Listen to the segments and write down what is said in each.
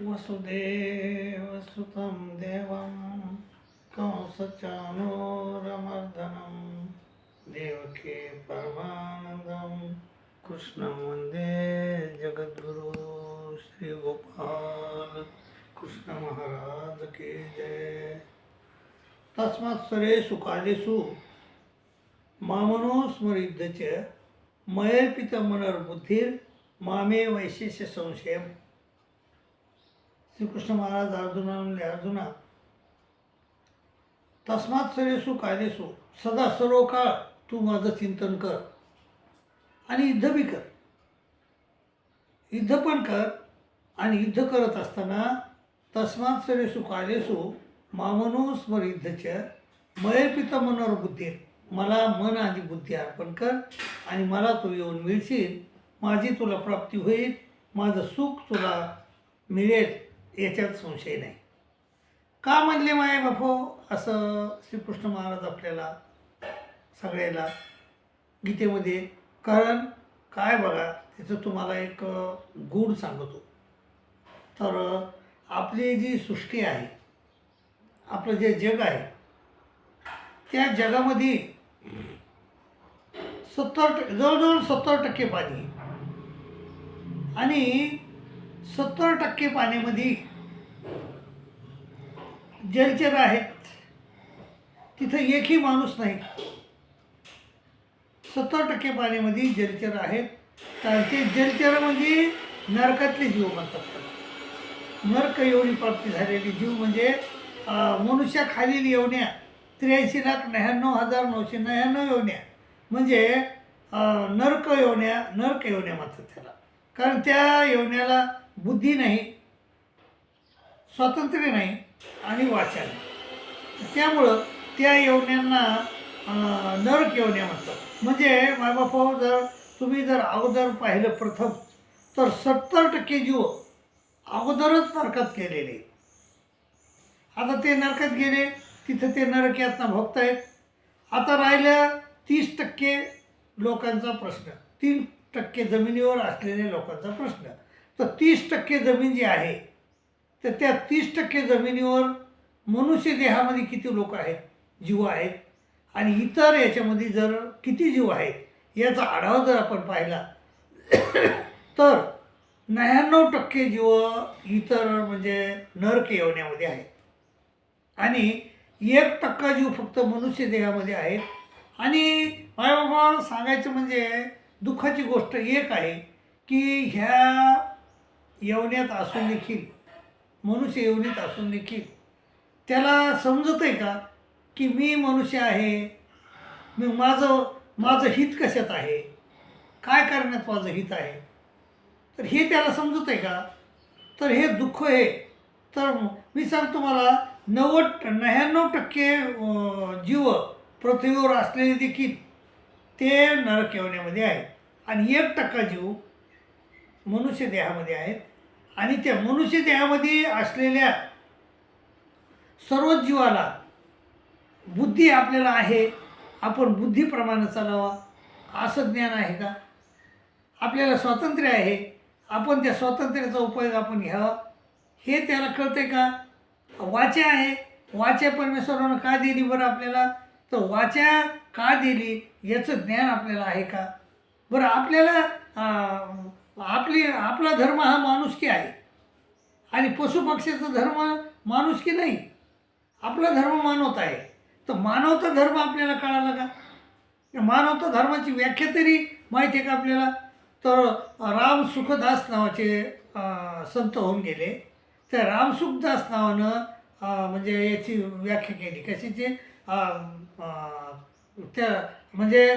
वसुदेवसुतं देवं कंसचानोरमर्दनं देवके परमानन्दं। कृष्णं वन्दे जगद्गुरु श्रीगोपाल कृष्णमहाराज के जय। तस्मात् सरेषु कालेषु मामनो स्मरिद्ध मयर्पितमनर्बुद्धिर मामे श्रीकृष्ण महाराज अर्जुना म्हणले अर्जुना तस्मात सरेसू कायदेसु सदा सर्व काळ तू माझं चिंतन कर आणि युद्ध बी कर. युद्ध पण कर आणि युद्ध करत असताना तस्मात सरेसू कायदेसू मामनो स्मरिद्धच मयपित मनोर बुद्धी मला मन आणि बुद्धी अर्पण कर आणि मला तू येऊन मिळशील माझी तुला प्राप्ती होईल माझं सुख तुला मिळेल. याच्यात संशय नाही. का म्हणले माय बापो? असं श्रीकृष्ण महाराज आपल्याला सगळ्याला गीतेमध्ये कारण काय बघा त्याचं तुम्हाला एक गुण सांगतो. तर आपली जी सृष्टी आहे आपलं जे जग आहे त्या जगामध्ये सत्तर टक्के जवळजवळ सत्तर टक्के पाणी आणि सत्तर टक्के पाण्यामध्ये जलचर आहेत. तिथं एकही माणूस नाही. सत्तर टक्के पाण्यामध्ये जलचर आहेत. कारण ते जलचर म्हणजे नरकातले जीव म्हणतात त्याला. नरक एवढी प्राप्ती झालेली. जीव म्हणजे मनुष्याखालील येवण्या त्र्याऐंशी लाख नव्याण्णव हजार नऊशे नव्याण्णव येवण्या. म्हणजे नरक येवण्या नरक येवण्या म्हणतात त्याला. कारण त्या येवण्याला बुद्धी नाही स्वातंत्र्य नाही आणि वाचा नाही त्यामुळं त्या येवण्यांना नरक येवण्या म्हणतात. म्हणजे मायबापा जर तुम्ही जर अगोदर पाहिलं प्रथम तर सत्तर टक्के जीव अगोदरच नरकात गेलेले. आता ते नरकात गेले तिथं ते नरक यातना भोगतायत. आता राहिलं तीस टक्के लोकांचा प्रश्न तीन टक्के जमिनीवर असलेल्या लोकांचा प्रश्न. तर तीस टक्के जमीन जी आहे तर त्या तीस टक्के जमिनीवर मनुष्य देहामध्ये किती लोक आहेत जीव आहेत? आणि इतर याच्यामध्ये जर किती जीव आहेत याचा आढावा जर आपण पाहिला तर नव्याण्णव टक्के जीव इतर म्हणजे नरक येवण्यामध्ये आहेत. आणि एक टक्का जीव फक्त मनुष्य देहामध्ये आहेत. आणि बाबा सांगायचं म्हणजे दुःखाची गोष्ट एक आहे की ह्या येवण्यात असून देखील मनुष्य येवणीत असून देखील त्याला समजत आहे का की मी मनुष्य आहे? मी माझं माझं हित कशात आहे? काय करण्यात माझं हित आहे? तर हे त्याला समजत आहे का? तर हे दुःख आहे. तर मी सांगतो मला नव्वद नव्याण्णव टक्के जीव पृथ्वीवर असलेले देखील ते नरक येवण्यामध्ये आहेत. आणि एक टक्का जीव मनुष्य देहामध्ये आहेत. आणि त्या मनुष्य देहामध्ये असलेल्या सर्व जीवाला बुद्धी आपल्याला आहे आपण बुद्धीप्रमाणे चालावा असं ज्ञान आहे का? आपल्याला स्वातंत्र्य आहे आपण त्या स्वातंत्र्याचा उपयोग आपण घ्यावा. हे त्याला कळते का? वाचा आहे. वाचा परमेश्वरानं का दिली बरं आपल्याला? तर वाचा का दिली याचं ज्ञान आपल्याला आहे का? बरं आपल्याला आपली आपला धर्म हा माणुसकी आहे. आणि पशुपक्ष्याचा धर्म माणुसकी नाही. आपला धर्म मानवता आहे. तर मानवता धर्म आपल्याला कळाला का? मानवता धर्माची व्याख्या तरी माहिती आहे का आपल्याला? तर राम सुखदास नावाचे संत होऊन गेले. त्या रामसुखदास नावानं म्हणजे याची व्याख्या केली. कशाची? त्या म्हणजे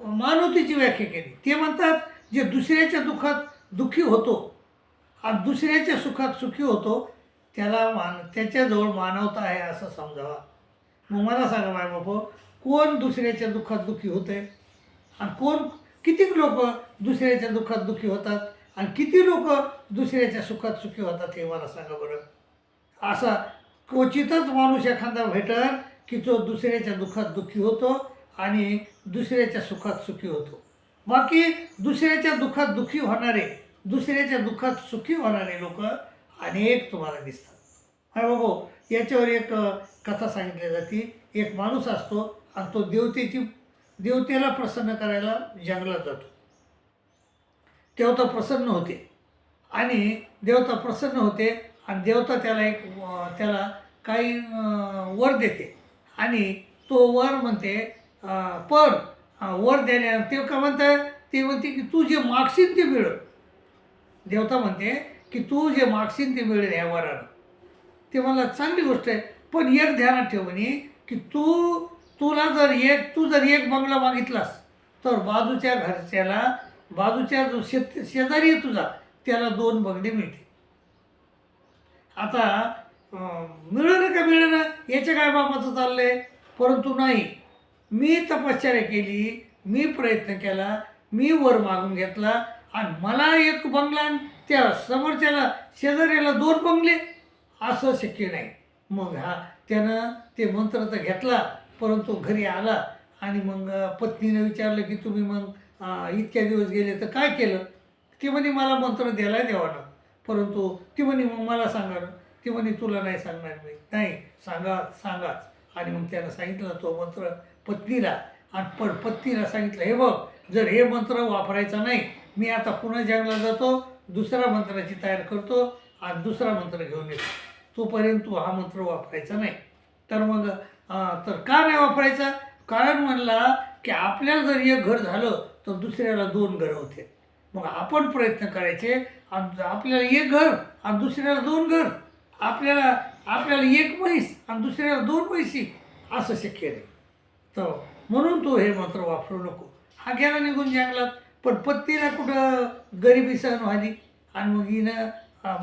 मानवतेची व्याख्या केली. ते म्हणतात जे दुसऱ्याच्या दुःखात दुःखी होतो आणि दुसऱ्याच्या सुखात सुखी होतो त्याला मान त्याच्याजवळ मानवता आहे असं समजावा. मग मला सांगा माय बापू कोण दुसऱ्याच्या दुःखात दुःखी होते आणि कोण किती लोक दुसऱ्याच्या दुःखात दुःखी होतात आणि किती लोक दुसऱ्याच्या सुखात सुखी होतात हे मला सांगा बरं. असा क्वचितच माणूस एखादा भेटल की तो दुसऱ्याच्या दुःखात दुःखी होतो आणि दुसऱ्याच्या सुखात सुखी होतो. बाकी दुसऱ्याच्या दुःखात दुखी होणारे दुसऱ्याच्या दुःखात सुखी होणारे लोक अनेक तुम्हाला दिसतात. हा बाबा याच्यावर एक कथा सांगितली जाते. एक माणूस असतो आणि तो देवतेची देवतेला प्रसन्न करायला जंगलात जातो. देवता प्रसन्न होते. आणि देवता प्रसन्न होते आणि देवता त्याला एक त्याला काही वर देते. आणि तो वर म्हणते पण वर देण्या ते का म्हणतं? ते म्हणते की तू जे मागशील ते मिळ देवता म्हणते की तू जे मागशील ते मिळेल ह्या वरानं. ते मला चांगली गोष्ट आहे. पण एक ध्यानात ठेव म्हणे की तू तुला जर एक तू जर एक बंगला मागितलास तर बाजूच्या घरच्याला बाजूच्या जो शेत शेजारी आहे तुझा त्याला दोन बंगले मिळते आता मिळणं का मिळेल? याच्या काय बाबाचं आहे परंतु नाही. मी तपश्चर्या केली मी प्रयत्न केला मी वर मागून घेतला आणि मला एक बंगला आणि त्या समोरच्याला शेजाऱ्याला दोन बंगले असं शक्य नाही. मग हा त्यानं ते मंत्र तर घेतला परंतु घरी आला आणि मग पत्नीनं विचारलं की तुम्ही मग इतक्या दिवस गेले तर काय केलं? ती म्हणे मला मंत्र द्यायला देवानं परंतु ती म्हणे मग मला सांगा ना. ती म्हणे तुला नाही सांगणार मी. नाही सांगा सांगाच. आणि मग त्यानं सांगितलं तो मंत्र पत्नीला. आणि पण पत्नीला सांगितलं हे बघ जर हे मंत्र वापरायचा नाही मी आता पुन्हा जंगलात जातो दुसऱ्या मंत्राची तयार करतो आणि दुसरा मंत्र घेऊन येतो. तोपर्यंत तू हा मंत्र वापरायचा नाही. तर मग तर का नाही वापरायचा? कारण म्हणला की आपल्याला जर एक घर झालं तर दुसऱ्याला दोन घरं होते. मग आपण प्रयत्न करायचे आणि आपल्याला एक घर आणि दुसऱ्याला दोन घर आपल्याला आपल्याला एक म्हैस आणि दुसऱ्याला दोन म्हैसी असं शक्य नाही. तर म्हणून तो हे मंत्र वापरू नको. हा गेला निघून जंगलात पण पत्तीला कुठं गरिबी सहन व्हाली? आणि मग हिनं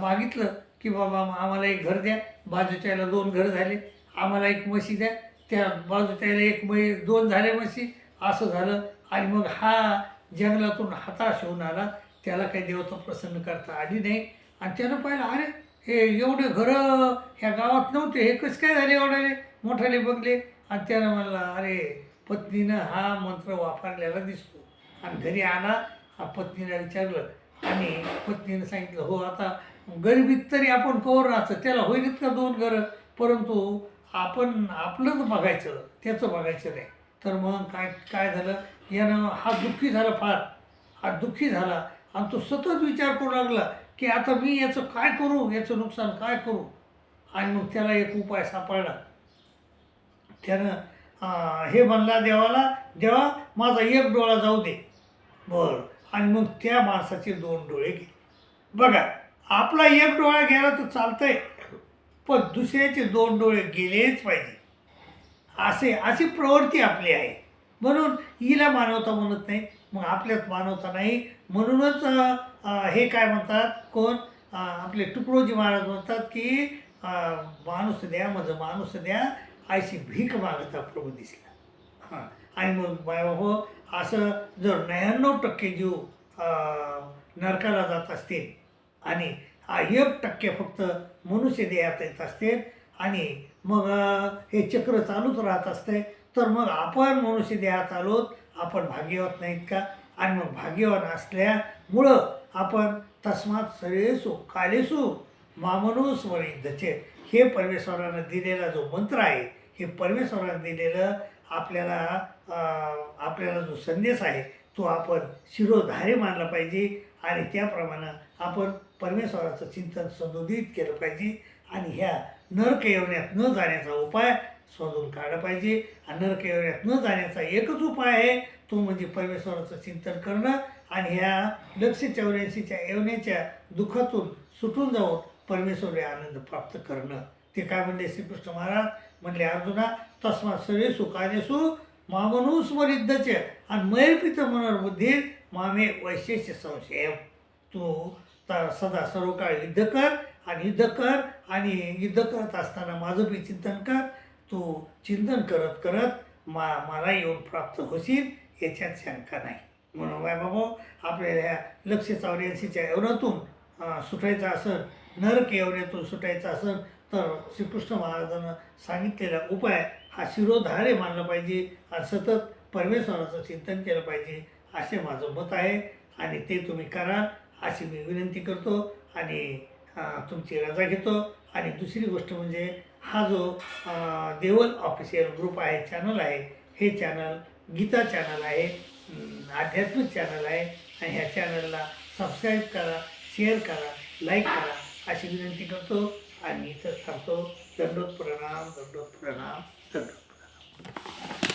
मागितलं की बाबा आम्हाला एक घर द्या. बाजूच्याला दोन घर झाले. आम्हाला एक म्हशी द्या. त्या बाजूच्याला एक मै दोन झाले म्हशी. असं झालं. आणि मग हा जंगलातून हताश होऊन आला. त्याला काही देवता प्रसन्न करता आली नाही. आणि त्यानं पाहिलं अरे हे एवढे घरं ह्या गावात नव्हते. हे कसं काय झाले एवढ्याले? मोठाले बंगले आणि त्यानं म्हणला अरे पत्नीनं हा मंत्र वापरलेला दिसतो. आणि घरी आला हा पत्नीला विचारलं. आणि पत्नीनं सांगितलं हो आता गरिबीत तरी आपण कवर राहायचं त्याला होईलच का दोन घरं? परंतु आपण आपलंच बघायचं त्याचं बघायचं नाही. तर मग काय काय झालं? यानं हा दुःखी झाला फार. हा दुःखी झाला. आणि तो सतत विचार करू लागला की आता मी याचं काय करू? याचं नुकसान काय करू? आणि मग त्याला एक उपाय सापडला. त्यानं हे म्हणला देवाला देवा माझा एक डोळा जाऊ दे. बर. आणि मग त्या माणसाचे दोन डोळे घे. बघा आपला एक डोळा गेला तर चालतंय पण दुसऱ्याचे दोन डोळे गेलेच पाहिजे. असे अशी प्रवृत्ती आपली आहे. म्हणून हिला मानवता म्हणत नाही मग आपल्यात मानवता नाही. म्हणूनच हे काय म्हणतात कोण आपले तुकडोजी महाराज म्हणतात की माणूस द्या माझं माणूस द्या अशी भीक मागता प्रभू दिसला. हां. आणि मग बाबा असं जर नव्याण्णव टक्के जीव नरकाला जात असतील आणि एक टक्के फक्त मनुष्य देहात येत असतील आणि मग हे चक्र चालूच राहत असते तर मग आपण मनुष्य देहात आलोत आपण भाग्यवत नाहीत का? आणि मग भाग्यवान असल्यामुळं आपण तस्मात सरेसु कालेसु मामनुस दचे हे परमेश्वरानं दिलेला जो मंत्र आहे हे परमेश्वरानं दिलेलं आपल्याला आपल्याला जो संदेश आहे तो आपण शिरोधारे मानला पाहिजे आणि त्याप्रमाणे आपण परमेश्वराचं चिंतन संदोधित केलं पाहिजे आणि ह्या नरक येवण्यात न जाण्याचा उपाय शोधून काढला पाहिजे. आणि नरक येवण्यात न जाण्याचा एकच उपाय आहे तो म्हणजे परमेश्वराचं चिंतन करणं आणि ह्या लक्ष चौऱ्याऐंशीच्या येवण्याच्या दुःखातून सुटून जाऊन परमेश्वरी आनंद प्राप्त करणं. ते काय म्हणले? श्रीकृष्ण महाराज म्हणले अर्जुना तस्मात सगळे सुखादेसु मामनू स्मरिद्धचे आणि मैर्पित मनोरबुद्धी मामे वैशेष्य संशय तू तर सदा सर्व काळ युद्ध कर आणि युद्ध कर आणि युद्ध करत असताना माझं बी चिंतन कर. तू चिंतन करत करत मा मला येऊन प्राप्त होशील याच्यात शंका नाही. म्हणून बाय बाबा आपल्याला ह्या लक्ष चौऱ्याऐंशीच्या यवनातून सुटायचं असं नरक यवनातून सुटायचं असेल तर श्रीकृष्ण महाराजानं सांगितलेला उपाय हा शिरोधारे मानला पाहिजे आणि सतत परमेश्वराचं चिंतन केलं पाहिजे असे माझं मत आहे आणि ते तुम्ही करा अशी मी विनंती करतो आणि तुमची रजा घेतो. आणि दुसरी गोष्ट म्हणजे हा जो देवल ऑफिशियल ग्रुप आहे चॅनल आहे हे चॅनल गीता चॅनल आहे आध्यात्मिक चॅनल आहे. आणि ह्या चॅनलला सबस्क्राईब करा शेअर करा लाईक करा. अशी विनंती करतो आणि इथंच थांबतो. दंडोत प्रणाम दंडोत प्रणाम दंडोत प्रणाम